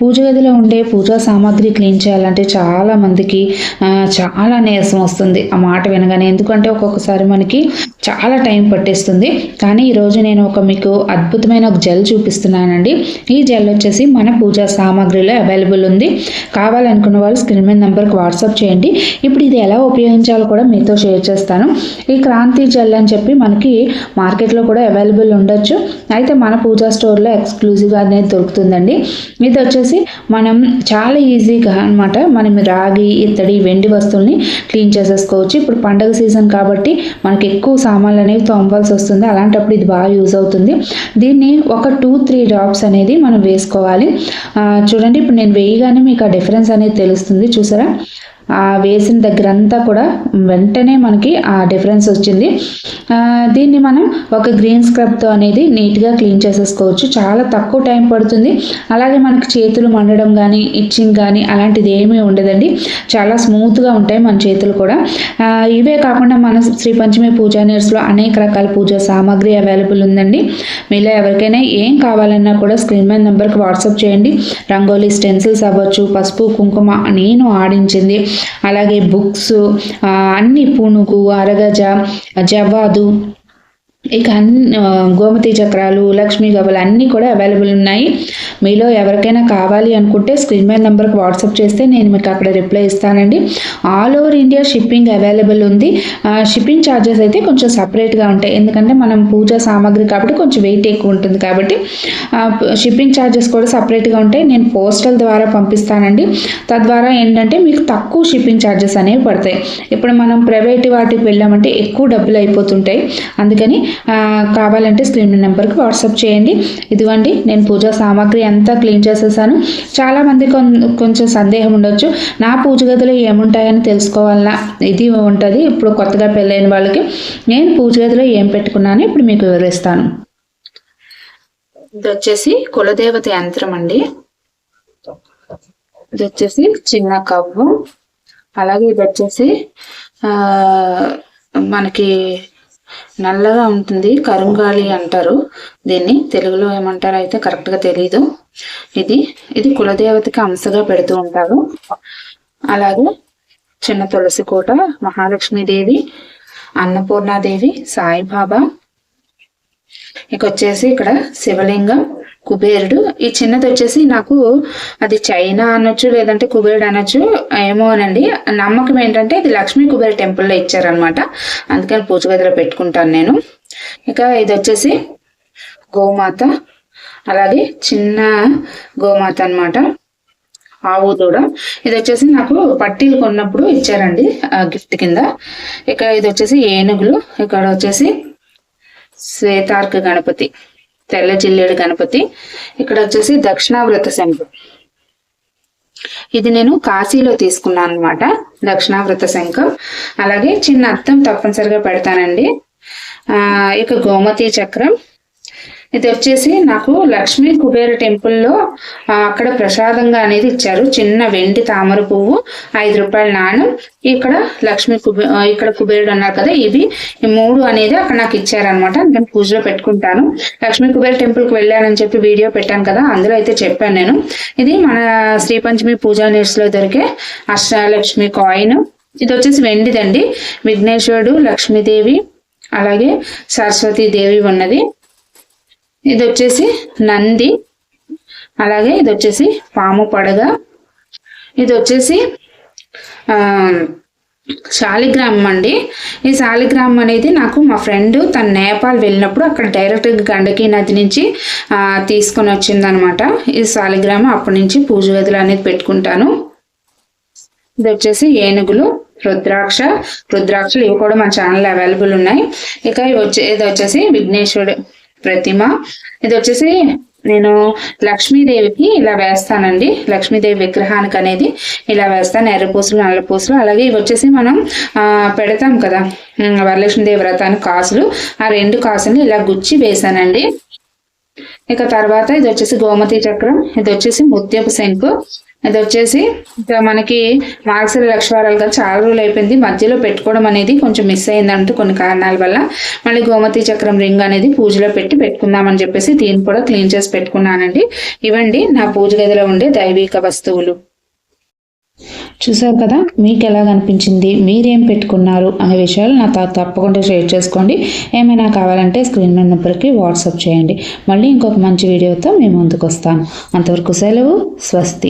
పూజ గదిలో ఉండే పూజా సామాగ్రి క్లీన్ చేయాలంటే చాలా మందికి చాలా నీరసం వస్తుంది. ఆ మాట వినగానే ఎందుకంటే ఒక్కొక్కసారి మనకి చాలా టైం పట్టేస్తుంది. కానీ ఈరోజు నేను ఒక మీకు అద్భుతమైన ఒక జెల్ చూపిస్తున్నానండి. ఈ జెల్ వచ్చేసి మన పూజా సామాగ్రిలో అవైలబుల్ ఉంది. కావాలనుకున్న వాళ్ళు స్క్రీన్ మీద నెంబర్కి వాట్సాప్ చేయండి. ఇప్పుడు ఇది ఎలా ఉపయోగించాలో కూడా మీతో షేర్ చేస్తాను. ఈ క్రాంతి జెల్ అని చెప్పి మనకి మార్కెట్లో కూడా అవైలబుల్ ఉండొచ్చు. అయితే మన పూజా స్టోర్లో ఎక్స్క్లూజివ్గా అనేది దొరుకుతుందండి. ఇది వచ్చేసి మనం చాలా ఈజీగా అన్నమాట మనం రాగి ఇత్తడి వెండి వస్తువుల్ని క్లీన్ చేసేసుకోవచ్చు. ఇప్పుడు పండగ సీజన్ కాబట్టి మనకి ఎక్కువ సామాన్లు అనేవి తోమవలసి వస్తుంది. అలాంటప్పుడు ఇది బాగా యూజ్ అవుతుంది. దీన్ని ఒక టూ త్రీ డ్రాప్స్ అనేది మనం వేసుకోవాలి. చూడండి ఇప్పుడు నేను వేయగానే మీకు ఆ డిఫరెన్స్ అనేది తెలుస్తుంది. చూసారా? వేసిన దగ్గర అంతా కూడా వెంటనే మనకి ఆ డిఫరెన్స్ వచ్చింది. దీన్ని మనం ఒక గ్రీన్ స్క్రబ్తో అనేది నీట్గా క్లీన్ చేసేసుకోవచ్చు. చాలా తక్కువ టైం పడుతుంది. అలాగే మనకి చేతులు మండడం కానీ ఇచ్చింగ్ కానీ అలాంటిది ఏమీ ఉండదండి. చాలా స్మూత్గా ఉంటాయి మన చేతులు కూడా. ఇవే కాకుండా మన శ్రీ పంచమి పూజా నీర్స్లో అనేక రకాల పూజా సామాగ్రి అవైలబుల్ ఉందండి. మీలో ఎవరికైనా ఏం కావాలన్నా కూడా స్క్రీన్ మీద నెంబర్కి వాట్సాప్ చేయండి. రంగోలీ స్టెన్సిల్స్ అవ్వచ్చు పసుపు కుంకుమ నేను ఆడించింది. అలాగే బుక్స్ అన్ని పునుగు అరగజ జవాదు ఇక అన్ని గోమతి చక్రాలు లక్ష్మీ గబలు అన్నీ కూడా అవైలబుల్ ఉన్నాయి. మీలో ఎవరికైనా కావాలి అనుకుంటే స్క్రీన్ మీద నెంబర్కి వాట్సాప్ చేస్తే నేను మీకు అక్కడ రిప్లై ఇస్తానండి. All over India shipping available ఉంది. షిప్పింగ్ ఛార్జెస్ అయితే కొంచెం సపరేట్గా ఉంటాయి. ఎందుకంటే మనం పూజా సామాగ్రి కాబట్టి కొంచెం వెయిట్ ఎక్కువ ఉంటుంది కాబట్టి షిప్పింగ్ ఛార్జెస్ కూడా సపరేట్గా ఉంటాయి. నేను పోస్టల్ ద్వారా పంపిస్తానండి. తద్వారా ఏంటంటే మీకు తక్కువ షిప్పింగ్ ఛార్జెస్ అనేవి పడతాయి. ఇప్పుడు మనం ప్రైవేట్ వాటికి వెళ్ళామంటే ఎక్కువ డబ్బులు అయిపోతుంటాయి. అందుకని కావాలంటే స్క్రీన్ నెంబర్కి వాట్సాప్ చేయండి. ఇదిగోండి నేను పూజా సామాగ్రి అంతా క్లీన్ చేసేసాను. చాలామంది కొం- కొంచెం సందేహం ఉండొచ్చు. నా పూజ గదిలో ఏముంటాయని తెలుసుకోవాలన్నా ఇది ఉంటుంది. ఇప్పుడు కొత్తగా పెళ్ళైన వాళ్ళకి నేను పూజ గదిలో ఏం పెట్టుకున్నాను ఇప్పుడు మీకు వివరిస్తాను. ఇది వచ్చేసి కులదేవత యంత్రం అండి. ఇది వచ్చేసి చిన్న కవ్వు. అలాగే ఇది వచ్చేసి మనకి నల్లగా ఉంటుంది కరుంగాలి అంటారు. దీన్ని తెలుగులో ఏమంటారో అయితే కరెక్ట్గా తెలియదు ఇది ఇది కులదేవతకి అంశగా పెడుతూ ఉంటారు. అలాగే చిన్న తులసి కోట మహాలక్ష్మీదేవి అన్నపూర్ణాదేవి సాయిబాబా. ఇక వచ్చేసి ఇక్కడ శివలింగం. కుబేరుడు. ఈ చిన్నది వచ్చేసి నాకు అది చైనా అనొచ్చు లేదంటే కుబేరుడు అనొచ్చు ఏమో అనండి. నమ్మకం ఏంటంటే ఇది లక్ష్మీ కుబేర టెంపుల్లో ఇచ్చారనమాట అందుకని పూజ గదిలో పెట్టుకుంటాను నేను. ఇక ఇది వచ్చేసి గోమాత అలాగే చిన్న గోమాత అన్నమాట. ఆవు దూడ. ఇది వచ్చేసి నాకు పట్టీలు కొన్నప్పుడు ఇచ్చారండి గిఫ్ట్ కింద. ఇక ఇది వచ్చేసి ఏనుగులు. ఇక్కడ వచ్చేసి శ్వేతార్క గణపతి. తెల్ల జిల్లేడు గణపతి. ఇక్కడ వచ్చేసి దక్షిణావ్రత శంఖం ఇది నేను కాశీలో తీసుకున్నాను అనమాట దక్షిణావ్రత శంఖం. అలాగే చిన్న అర్థం తప్పనిసరిగా పెడతానండి. ఆ ఇక గోమతి చక్రం. ఇది వచ్చేసి నాకు లక్ష్మీ కుబేర టెంపుల్లో అక్కడ ప్రసాదంగా అనేది ఇచ్చారు. చిన్న వెండి తామర పువ్వు ఐదు రూపాయల నాణం. ఇక్కడ లక్ష్మీ కుబే ఇక్కడ కుబేరుడు అన్నారు కదా ఇవి మూడు అనేది అక్కడ నాకు ఇచ్చారనమాట నేను పూజలో పెట్టుకుంటాను. లక్ష్మీ కుబేర టెంపుల్కి వెళ్ళానని చెప్పి వీడియో పెట్టాను కదా అందులో అయితే చెప్పాను నేను. ఇది మన శ్రీ పంచమి పూజా నీడ్స్ దొరికే అష్టాలక్ష్మి కాయిన్. ఇది వచ్చేసి వెండిదండి. విఘ్నేశ్వరుడు లక్ష్మీదేవి అలాగే సరస్వతి దేవి ఉన్నది. ఇది వచ్చేసి నంది. అలాగే ఇది వచ్చేసి పాము పడగ. ఇది వచ్చేసి శాలిగ్రామం అండి. ఈ శాలిగ్రామం అనేది నాకు మా ఫ్రెండ్ తన నేపాల్ వెళ్ళినప్పుడు అక్కడ డైరెక్ట్గా గండకి నది నుంచి తీసుకొని వచ్చిందనమాట. ఈ శాలిగ్రామం అప్పటి నుంచి పూజ గదులు అనేది పెట్టుకుంటాను. ఇది వచ్చేసి ఏనుగులు రుద్రాక్ష. రుద్రాక్షలు ఇవి కూడా మన ఛానల్ అవైలబుల్ ఉన్నాయి. ఇక ఇవి వచ్చే ఇది వచ్చేసి విఘ్నేశ్వరుడు ప్రతిమ. ఇది వచ్చేసి నేను లక్ష్మీదేవికి ఇలా వేస్తానండి. లక్ష్మీదేవి విగ్రహానికి అనేది ఇలా వేస్తాను. ఎర్ర పూసలు నల్ల పూసలు. అలాగే ఇవి వచ్చేసి మనం పెడతాం కదా. వరలక్ష్మీదేవి వ్రతానికి కాసులు. ఆ రెండు కాసులు ఇలా గుచ్చి వేసానండి. ఇక తర్వాత ఇది వచ్చేసి గోమతి చక్రం. ఇది వచ్చేసి ముత్యపు శంకు. అది వచ్చేసి ఇక్కడ మనకి మార్క్సర్ లక్షవారాలుగా చాలా రోజులు అయిపోయింది. మధ్యలో పెట్టుకోవడం అనేది కొంచెం మిస్ అయిందంటూ కొన్ని కారణాల వల్ల మళ్ళీ గోమతి చక్రం రింగ్ అనేది పూజలో పెట్టి పెట్టుకుందామని చెప్పేసి దీన్ని కూడా క్లీన్ చేసి పెట్టుకున్నానండి. ఇవండి నా పూజ గదిలో ఉండే దైవిక వస్తువులు. చూసారు కదా మీకు ఎలా కనిపించింది? మీరేం పెట్టుకున్నారు అనే విషయాలు నాతో తప్పకుండా షేర్ చేసుకోండి. ఏమైనా కావాలంటే స్క్రీన్ మీద నెంబర్కి వాట్సాప్ చేయండి. మళ్ళీ ఇంకొక మంచి వీడియోతో మేము ముందుకు వస్తాను అంతవరకు సెలవు స్వస్తి.